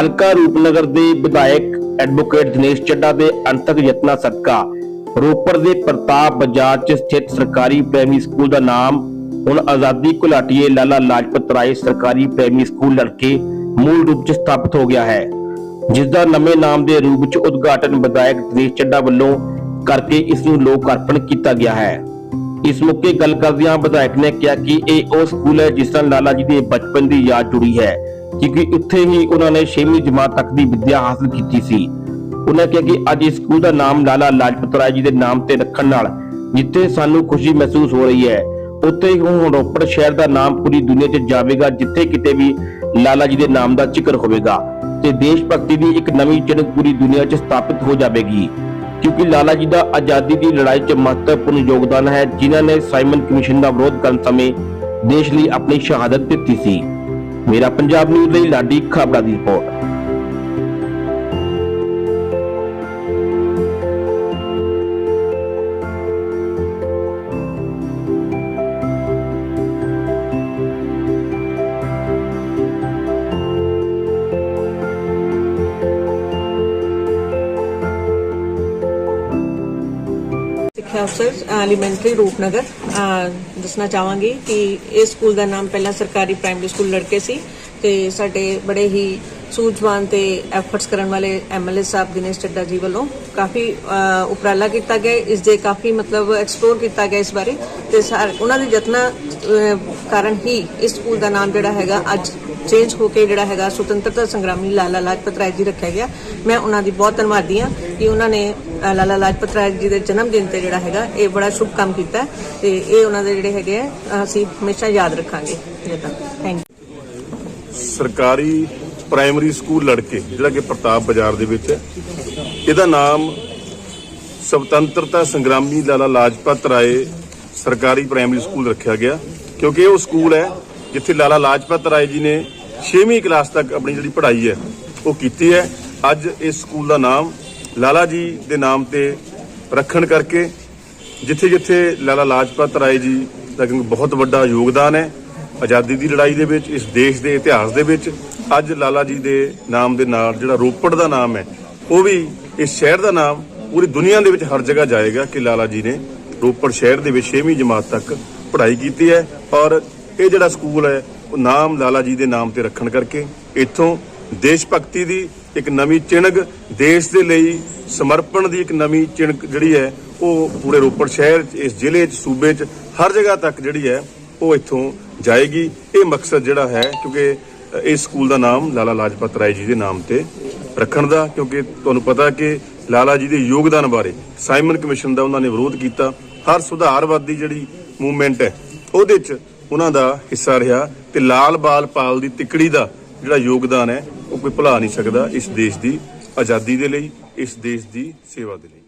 ਹਲਕਾ ਰੂਪਨਗਰ ਦੇ ਵਿਧਾਇਕ ਐਡਵੋਕੇਟ ਦਿਨੇਸ਼ ਚੱਡਾ ਦੇ ਅੰਤਕ ਯਤਨਾ ਸਦਕਾ ਰੋਪੜ ਦੇ ਪ੍ਰਤਾਪ ਬਾਜ਼ਾਰ 'ਚ ਸਥਿਤ ਸਰਕਾਰੀ ਪ੍ਰਾਇਮਰੀ ਸਕੂਲ ਦਾ ਨਾਮ ਹੁਣ ਆਜ਼ਾਦੀ ਘੁਲਾਟੀਏ ਲਾਲਾ ਲਾਜਪਤ ਰਾਏ ਸਰਕਾਰੀ ਪ੍ਰਾਇਮਰੀ ਸਕੂਲ ਲੜਕੇ ਮੂਲ ਰੂਪ 'ਚ ਸਥਾਪਿਤ ਹੋ ਗਿਆ ਹੈ ਜਿਸ ਦਾ ਨਵੇਂ ਨਾਮ ਦੇ ਰੂਪ 'ਚ ਉਦਘਾਟਨ ਵਿਧਾਇਕ ਦਿਨੇਸ਼ ਚੱਡਾ ਵੱਲੋਂ ਕਰਕੇ ਇਸ ਨੂੰ ਲੋਕ ਅਰਪਣ ਕੀਤਾ ਗਿਆ ਹੈ। ਇਸ ਮੌਕੇ ਗੱਲ ਕਰਦਿਆਂ ਵਿਧਾਇਕ ਨੇ ਕਿਹਾ ਕਿ ਇਹ ਉਹ ਸਕੂਲ ਹੈ ਜਿਸ ਨਾਲ ਲਾਲਾ ਜੀ ਦੇ ਬਚਪਨ ਦੀ ਯਾਦ ਜੁੜੀ ਹੈ। ਕਿਉਂਕਿ ਉੱਥੇ ਹੀ ਉਹਨਾਂ ਨੇ 6ਵੀਂ ਜਮਾਤ ਤੱਕ ਦੀ ਵਿੱਦਿਆ ਹਾਸਲ ਕੀਤੀ ਸੀ। ਉਹਨਾਂ ਕਿਹਾ ਕਿ ਅੱਜ ਇਸ ਸਕੂਲ ਦਾ ਨਾਮ ਲਾਲਾ ਲਾਜਪਤ ਰਾਏ ਜੀ ਦੇ ਨਾਮ ਤੇ ਰੱਖਣ ਨਾਲ ਜਿੱਥੇ ਸਾਨੂੰ ਖੁਸ਼ੀ ਮਹਿਸੂਸ ਹੋ ਰਹੀ ਹੈ, ਉੱਥੇ ਹੀ ਹੁਣ ਰੋਪੜ ਸ਼ਹਿਰ ਦਾ ਨਾਮ ਪੂਰੀ ਦੁਨੀਆ 'ਚ ਜਾਵੇਗਾ, ਜਿੱਥੇ ਕਿਤੇ ਵੀ ਲਾਲਾ ਜੀ ਦੇ ਨਾਮ ਦਾ ਜ਼ਿਕਰ ਹੋਵੇਗਾ ਤੇ ਦੇਸ਼ ਭਗਤੀ ਦੀ ਇੱਕ ਨਵੀਂ ਚਿੰਨ੍ਹ ਪੂਰੀ ਦੁਨੀਆ 'ਚ ਸਥਾਪਿਤ ਹੋ ਜਾਵੇਗੀ। ਕਿਉਂਕਿ ਲਾਲਾ ਜੀ ਦਾ ਆਜ਼ਾਦੀ ਦੀ ਲੜਾਈ 'ਚ ਮਹੱਤਵਪੂਰਨ ਯੋਗਦਾਨ ਹੈ, ਜਿਨ੍ਹਾਂ ਨੇ ਸਾਈਮਨ ਕਮਿਸ਼ਨ ਦਾ ਵਿਰੋਧ ਕਰਨ ਸਮੇਂ ਦੇਸ਼ ਲਈ ਆਪਣੀ ਸ਼ਹਾਦਤ ਦਿੱਤੀ ਸੀ। ਮੇਰਾ ਪੰਜਾਬ ਨਿਊਜ਼ ਲਈ ਲਾਡੀ ਖਾਬੜਾ ਦੀ ਰਿਪੋਰਟ। ਸਿੱਖਿਆ ਅਫਸਰ ਐਲੀਮੈਂਟਰੀ ਰੂਪਨਗਰ। ਦੱਸਣਾ ਚਾਹਾਂਗੀ ਕਿ ਇਸ ਸਕੂਲ ਦਾ ਨਾਮ ਪਹਿਲਾਂ ਸਰਕਾਰੀ ਪ੍ਰਾਇਮਰੀ ਸਕੂਲ ਲੜਕੇ ਸੀ ਤੇ ਸਾਡੇ ਬੜੇ ਹੀ ਸੂਝਵਾਨ ਤੇ ਐਫਰਟਸ ਕਰਨ ਵਾਲੇ ਐਮਐਲਏ ਸਾਹਿਬ ਦਿਨੇਸ਼ ਚੱਡਾ ਜੀ ਵੱਲੋਂ ਕਾਫੀ ਉਪਰਾਲਾ ਕੀਤਾ ਗਿਆ। ਇਸ ਦੇ ਕਾਫੀ ਮਤਲਬ ਐਕਸਪਲੋਰ ਕੀਤਾ ਗਿਆ ਇਸ ਬਾਰੇ ਤੇ ਸਾਰ- ਉਹਨਾਂ ਦੇ ਯਤਨਾਂ ਕਾਰਨ ਹੀ ਇਸ ਸਕੂਲ ਦਾ ਨਾਮ ਜਿਹੜਾ ਹੈਗਾ ਅੱਜ ਚੇਂਜ ਹੋ ਕੇ ਜਿਹੜਾ ਹੈਗਾ ਸੁਤੰਤਰਤਾ ਸੰਗਰਾਮੀ ਲਾਲਾ ਲਾਜਪਤ ਰਾਏ ਜੀ ਰੱਖਿਆ ਗਿਆ। ਮੈਂ ਉਹਨਾਂ ਦੀ ਬਹੁਤ ਧੰਨਵਾਦੀ ਹਾਂ ਕਿ ਉਹਨਾਂ ਨੇ ਲਾਲਾ ਲਾਜਪਤ ਰਾਏ ਜੀ ਦੇ ਜਨਮ ਦਿਨ ਤੇ ਜਿਹੜਾ ਹੈਗਾ, ਇਹ ਬੜਾ ਸ਼ੁਭ ਕੰਮ ਕੀਤਾ ਤੇ ਇਹ ਉਹਨਾਂ ਦੇ ਜਿਹੜੇ ਹੈਗੇ ਆ, ਅਸੀਂ ਹਮੇਸ਼ਾ ਯਾਦ ਰੱਖਾਂਗੇ। ਜਿੱਦਾਂ ਥੈਂਕ ਸਰਕਾਰੀ ਪ੍ਰਾਇਮਰੀ ਸਕੂਲ ਲੜਕੇ, ਜਿਹੜਾ ਕਿ ਪ੍ਰਤਾਪ ਬਾਜ਼ਾਰ ਦੇ ਵਿੱਚ ਹੈ, ਇਹਦਾ ਨਾਮ ਸੁਤੰਤਰਤਾ ਸੰਗਰਾਮੀ ਲਾਲਾ ਲਾਜਪਤ ਰਾਏ ਸਰਕਾਰੀ ਪ੍ਰਾਇਮਰੀ ਸਕੂਲ ਰੱਖਿਆ ਗਿਆ, ਕਿਉਂਕਿ ਇਹ ਉਹ ਸਕੂਲ ਹੈ ਜਿੱਥੇ ਲਾਲਾ ਲਾਜਪਤ ਰਾਏ ਜੀ ਨੇ 6ਵੀਂ ਕਲਾਸ ਤੱਕ ਆਪਣੀ ਜਿਹੜੀ ਪੜ੍ਹਾਈ ਹੈ, ਉਹ ਕੀਤੀ ਹੈ। ਅੱਜ ਇਸ ਸਕੂਲ ਦਾ ਨਾਮ ਲਾਲਾ ਜੀ ਦੇ ਨਾਮ ਤੇ ਰੱਖਣ ਕਰਕੇ ਜਿੱਥੇ ਜਿੱਥੇ ਲਾਲਾ ਲਾਜਪਤ ਰਾਏ ਜੀ ਦਾ ਬਹੁਤ ਵੱਡਾ ਯੋਗਦਾਨ ਹੈ, ਆਜ਼ਾਦੀ ਦੀ ਲੜਾਈ ਦੇ ਵਿੱਚ, ਇਸ ਦੇਸ਼ ਦੇ ਇਤਿਹਾਸ ਦੇ ਵਿੱਚ, ਅੱਜ ਲਾਲਾ ਜੀ ਦੇ ਨਾਮ ਦੇ ਨਾਲ ਜਿਹੜਾ ਰੋਪੜ ਦਾ ਨਾਮ ਹੈ, ਉਹ ਵੀ ਇਸ ਸ਼ਹਿਰ ਦਾ ਨਾਮ ਪੂਰੀ ਦੁਨੀਆ ਦੇ ਵਿੱਚ ਹਰ ਜਗ੍ਹਾ ਜਾਏਗਾ ਕਿ ਲਾਲਾ ਜੀ ਨੇ ਰੋਪੜ ਸ਼ਹਿਰ ਦੇ ਵਿੱਚ 6ਵੀਂ ਜਮਾਤ ਤੱਕ ਪੜ੍ਹਾਈ ਕੀਤੀ ਹੈ ਔਰ ਇਹ ਜਿਹੜਾ ਸਕੂਲ ਹੈ ਨਾਮ ਲਾਲਾ ਜੀ ਦੇ ਨਾਮ ਤੇ ਰੱਖਣ ਕਰਕੇ ਇੱਥੋਂ ਦੇਸ਼ ਭਗਤੀ ਦੀ ਇੱਕ ਨਵੀਂ ਚਿਣਗ ਦੇਸ਼ ਦੇ ਲਈ ਸਮਰਪਣ ਦੀ ਇੱਕ ਨਵੀਂ ਚਿਣਗ ਜਿਹੜੀ ਹੈ, ਉਹ ਪੂਰੇ ਰੋਪੜ ਸ਼ਹਿਰ 'ਚ, ਇਸ ਜ਼ਿਲ੍ਹੇ 'ਚ, ਸੂਬੇ 'ਚ, ਹਰ ਜਗ੍ਹਾ ਤੱਕ ਜਿਹੜੀ ਹੈ, ਉਹ ਇੱਥੋਂ ਜਾਏਗੀ। ਇਹ ਮਕਸਦ ਜਿਹੜਾ ਹੈ, ਕਿਉਂਕਿ ਇਸ ਸਕੂਲ ਦਾ ਨਾਮ ਲਾਲਾ ਲਾਜਪਤ ਰਾਏ ਜੀ ਦੇ ਨਾਮ ਤੇ ਰੱਖਣ ਦਾ, ਕਿਉਂਕਿ ਤੁਹਾਨੂੰ ਪਤਾ ਕਿ ਲਾਲਾ ਜੀ ਦੇ ਯੋਗਦਾਨ ਬਾਰੇ ਸਾਈਮਨ ਕਮਿਸ਼ਨ ਦਾ ਉਹਨਾਂ ਨੇ ਵਿਰੋਧ ਕੀਤਾ। ਹਰ ਸੁਧਾਰਵਾਦੀ ਜਿਹੜੀ ਮੂਵਮੈਂਟ ਹੈ, ਉਹਦੇ 'ਚ ਉਹਨਾਂ ਦਾ ਹਿੱਸਾ ਰਿਹਾ ਤੇ ਲਾਲ ਬਾਲ ਪਾਲ ਦੀ ਤਿਕੜੀ ਦਾ ਜਿਹੜਾ ਯੋਗਦਾਨ ਹੈ, ਉਹ ਕੋਈ ਭੁਲਾ ਨਹੀਂ ਸਕਦਾ ਇਸ ਦੇਸ਼ ਦੀ ਆਜ਼ਾਦੀ ਦੇ ਲਈ, ਇਸ ਦੇਸ਼ ਦੀ ਸੇਵਾ ਦੇ ਲਈ।